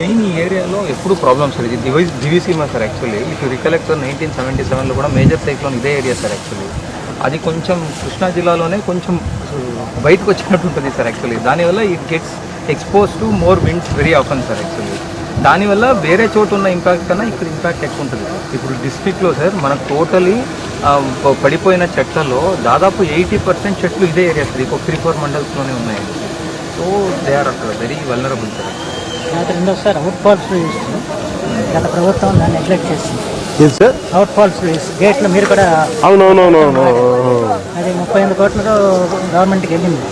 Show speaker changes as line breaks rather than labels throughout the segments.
Main ఈ ఏరియాలో ఎప్పుడు ప్రాబ్లమ్స్ సార్ ఇది దివై Diviseema sir actually if recollect sir nineteen seventy సెవెన్లో కూడా మేజర్ సైక్లోన్ ఇదే ఏరియా సార్ యాక్చువల్లీ అది కొంచెం కృష్ణా జిల్లాలోనే కొంచెం uh, బయటకు వచ్చినట్టు ఉంటుంది సార్ యాక్చువల్లీ దానివల్ల it gets expose to more winds very often sir actually దానివల్ల వేరే చోటు ఉన్న ఇంపాక్ట్ కన్నా ఇక్కడ ఇంపాక్ట్ ఎక్కువ ఉంటుంది. ఇప్పుడు డిస్ట్రిక్ట్లో సార్ మనకు టోటలీ పడిపోయిన చెట్లలో దాదాపు ఎయిటీ పర్సెంట్ చెట్లు ఇదే ఏరియా సార్ ఇంకొక త్రీ ఫోర్ మండల్స్లోనే ఉన్నాయి. సో దే ఆర్ అక్కడ వెరీ వల్నరబుల్ సార్
గత రెండోసారి అవుట్ ఫాల్స్ లూయిస్ గత ప్రభుత్వం దాన్ని నెగ్లెక్ట్ చేసింది.
ఏది సార్
అవుట్ ఫాల్స్ లూయిస్ గేట్లో మీరు కూడా
అవునవునవునవును.
అది ముప్పై ఎనిమిది కోట్లతో గవర్నమెంట్కి వెళ్ళింది.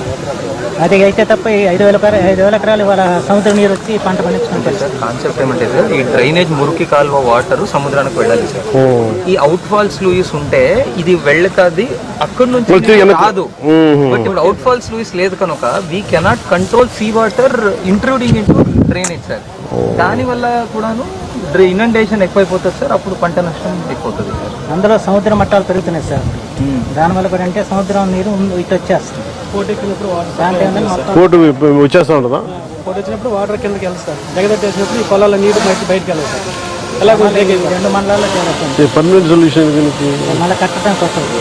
అది అయితే తప్ప ఐదు వేల ఐదు వేల ఎకరాలు వాళ్ళ సముద్ర నీరు వచ్చి పంట పండించుకుంటారు
సార్ కాన్సెప్ట్ ఏమంటే సార్ ఈ డ్రైనేజ్ మురికి కాలువ వాటర్ సముద్రానికి వెళ్ళాలి సార్. ఈ అవుట్ ఫాల్స్ లూయిస్ ఉంటే ఇది వెళ్తాది అక్కడి నుంచి
మ్మ్.
బట్ ఇప్పుడు అవుట్ ఫాల్స్ లూయిస్ లేదు కనుక we cannot control sea water intruding into drainage sir. దాని వల్ల కూడాను ఇనండేషన్ ఎక్కువైపోతుంది సార్ అప్పుడు పంట నష్టం ఎక్కువవుతుంది సార్.
అందులో సముద్ర మట్టాలు పెరుగుతున్నాయి సార్. దానివల్ల కూడా అంటే సముద్రం నీరు ఇటు వచ్చేస్తుంది.
కోర్టు వచ్చేస్తా ఉంటుందా
పోటీ వచ్చినప్పుడు వాటర్ కిందకి వెళ్తారు. జగదట్టేసినప్పుడు ఈ పొలాల నీరు బయట బయటకు వెళ్ళదు సార్ ఎలా
రెండు మండలాల్లో
పర్మనెంట్ సొల్యూషన్
మళ్ళీ కట్టడం కొత్తది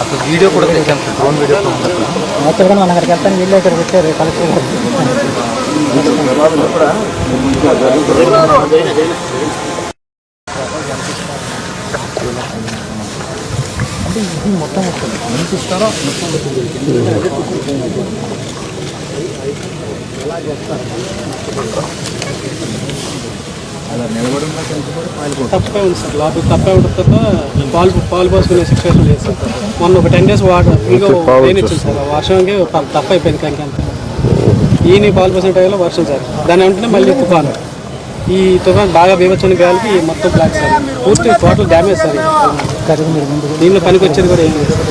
అసలు వీడియో కూడా తెచ్చాం సార్ డ్రోన్ వీడియో
యాక్చువల్గా మనం అక్కడికి వెళ్తాను వీళ్ళు ఇక్కడికి వచ్చారు కలెక్టర్
తప్పే ఉంది సార్. లోపల తప్పే ఉంటుంది. తప్ప పాలు పాలు పోసుకునే సిచ్యువేషన్ లేదు సార్. మొన్న ఒక టెన్ డేస్ వాటర్ ఇంకా రెయిన్ ఇచ్చింది సార్ వర్షంకి తప్ప అయిపోయింది కానీ అంత. ఈయన పాలు పోసిన టైంలో వర్షం సార్. దాని వెంటనే మళ్ళీ తుఫాను. ఈ తుఫాన్ బాగా బీభత్సన గాలికి మొత్తం బ్లాక్ సార్. పూర్తి టోటల్ డ్యామేజ్ సార్. దీనిలో పనికి వచ్చేది కూడా ఏం లేదు సార్.